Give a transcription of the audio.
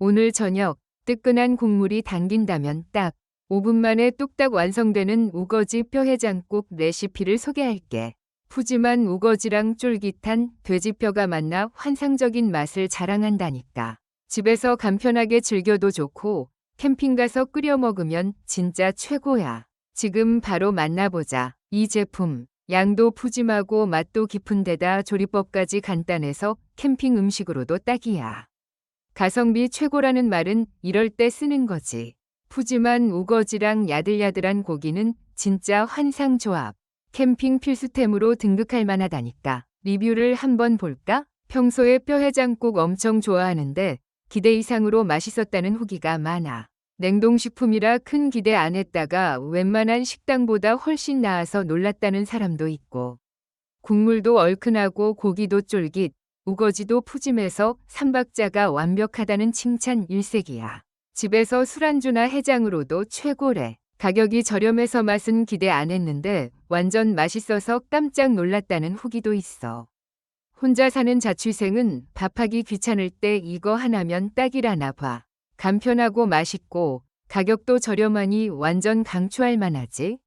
오늘 저녁 뜨끈한 국물이 당긴다면 딱 5분 만에 뚝딱 완성되는 우거지 뼈해장국 레시피를 소개할게. 푸짐한 우거지랑 쫄깃한 돼지뼈가 만나 환상적인 맛을 자랑한다니까. 집에서 간편하게 즐겨도 좋고 캠핑 가서 끓여 먹으면 진짜 최고야. 지금 바로 만나보자. 이 제품 양도 푸짐하고 맛도 깊은 데다 조리법까지 간단해서 캠핑 음식으로도 딱이야. 가성비 최고라는 말은 이럴 때 쓰는 거지. 푸짐한 우거지랑 야들야들한 고기는 진짜 환상 조합. 캠핑 필수템으로 등극할 만하다니까. 리뷰를 한번 볼까? 평소에 뼈해장국 엄청 좋아하는데 기대 이상으로 맛있었다는 후기가 많아. 냉동식품이라 큰 기대 안 했다가 웬만한 식당보다 훨씬 나아서 놀랐다는 사람도 있고. 국물도 얼큰하고 고기도 쫄깃, 우거지도 푸짐해서 삼박자가 완벽하다는 칭찬 일색이야. 집에서 술안주나 해장으로도 최고래. 가격이 저렴해서 맛은 기대 안 했는데 완전 맛있어서 깜짝 놀랐다는 후기도 있어. 혼자 사는 자취생은 밥하기 귀찮을 때 이거 하나면 딱이라나 봐. 간편하고 맛있고 가격도 저렴하니 완전 강추할 만하지.